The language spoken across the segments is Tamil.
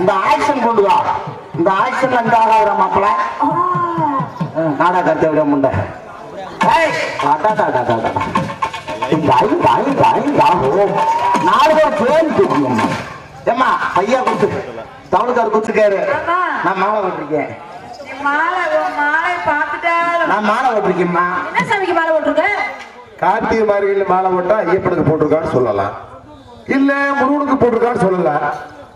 இந்த ஆக்ஷன் கொண்டு வா இந்த ஆக்ஷன்ல இந்த ஆகாத மாப்பிள. நாடா கருத்தை விட முண்டை. நாலு பேர் பேர் தெரியும் ஏம்மா பையா கொடுத்து தமிழுக்கார் கொடுத்துருக்காரு ஆமா. நான் மாலை போட்டிருக்கேன். நீ மாலை உன் மாலை பார்த்துட்டாலும். நான் மாலை போட்டிருக்கேம்மா. என்ன சாமிக்கு மாலை போட்டிருக்க? கார்த்திகை மார்கழியில் மாலை போட்டா ஐயப்பனுக்கு போட்டிருக்கான்னு சொல்லலாம். இல்ல முருகனுக்கு போட்டிருக்கான்னு சொல்லலாம்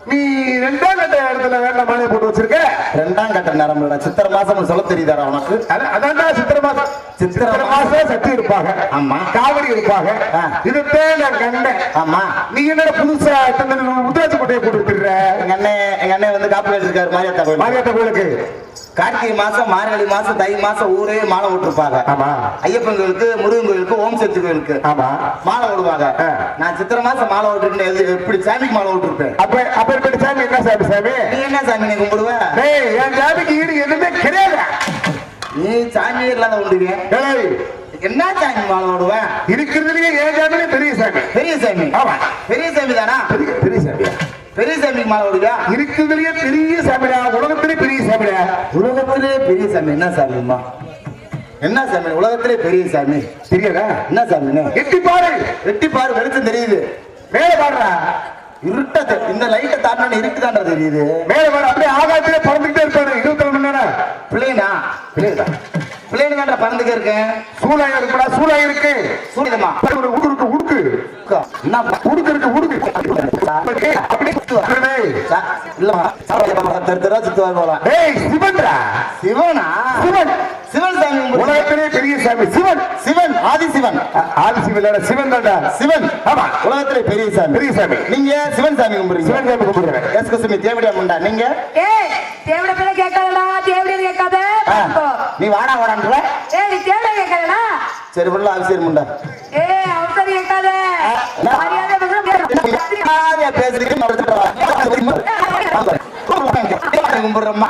நீ ரெண்டாம் கட்ட இடத்துல வேண்டாம் மாலையை போட்டு வச்சிருக்க? ரெண்டாம் கட்ட நரம்புடா சித்திரை மாசம் சொல்ல தெரியுதாடா உனக்கு? அது- அதான்டா சித்திரை மாசம். சித்திரை மாசம். சட்டி இருப்பாங்க ஆமா. காவடி இருப்பாங்க. இதுதான் நான் கண்டேன் ஆமா. நீ என்னடா புதுசா உத்தராட்சி கொட்டையை போட்டு எங்க அண்ணன் வந்து காப்பி வச்சிருக்காரு மாரியாத்தா கோயில் மாரியாத்த கோயிலுக்கு. கார்த்திகை மாசம் மார்கழி மாசம் தை மாசம் ஊரே மாலை விட்டுருப்பாங்க ஆமா. ஐயப்பன் கோயிலுக்கு முருகன் கோயிலுக்கு ஓம் சக்தி கோயிலுக்கு ஆமா. மாலை விடுவாங்க. நான் சித்திரை மாசம் மாலை விட்டுருக்கேன் எப்படி சாமிக்கு மாலை விட்டுருப்பேன் அப்ப அப்ப இப்படி சாமி என்ன சாமி சாமி? நீ என்ன சாமி நீ கும்பிடுவ? டேய் என் சாமிக்கு ஈடு எதுவுமே கிடையாது. நீ சாமி இல்லாத டேய். என்ன சாமி மாலை விடுவேன் இருக்கிறதுலயே என் சாமியே பெரிய சாமி. பெரிய சாமி. ஆமா. பெரிய சாமி தானா? பெரிய சாமியா? பெரிய சாமிக்கு மாலை விடுவியா இருக்கிறதுலயே பெரிய சாமிடா உலகத்திலே பெரிய சாமிடா. உலகத்திலே பெரிய சாமி என்ன சாமிம்மா என்ன சாமி? உலகத்திலே பெரிய சாமி. தெரியாதா? என்ன சாமின்னு எட்டி பாரு. வெட்டி பாரு வெளிச்சம் தெரியுது. மேல பாடுறா. இருட்ட இந்த லைட்டை தாண்டின இருட்டு தாண்டா தெரியுது? மேல பாரு அப்படியே ஆகாயத்திலே பறந்துகிட்டே இருப்பாரு. இருபத்தி மணி நேரம். பிளேனா பிளேனா பிளேனு தாண்டா பறந்துக்க இருக்கேன். சூழாய் இருக்குடா சூழாய் இருக்கு. சூரியமா ஒரு உடுக்கு. உடுக்கு என்ன உடுக்கு இருக்கு உடுக்கு. இல்லம்மா தெரு தெருவா சுத்துவார் போலாம். டேய் சிவன்டா? சிவனா? சிவன். சிவன் சாமி. உலகத்திலே பெரிய சாமி. சிவன். சிவன் ஆதி சிவன். ஆதி சிவன் சிவன் தான்டா. சிவன். ஆமா. உலகத்திலே பெரிய சாமி. பெரிய சாமி. நீங்க சிவன் சாமி கும்பிடுறீங்க? சிவன் சாமி கும்பிடுறேன். எஸ் குசுமி தேவடியா முண்டா நீங்க? ஏய் தேவட பேர கேட்காத. ஆ, நீ வாடா வாடான்ற? ஏய் நீ தேவட சரி உள்ள அவசியம் முண்டா ஏய் அவசரம் கேட்காத. மரியாதை பேசுறீங்க கும்பிடுறோம்மா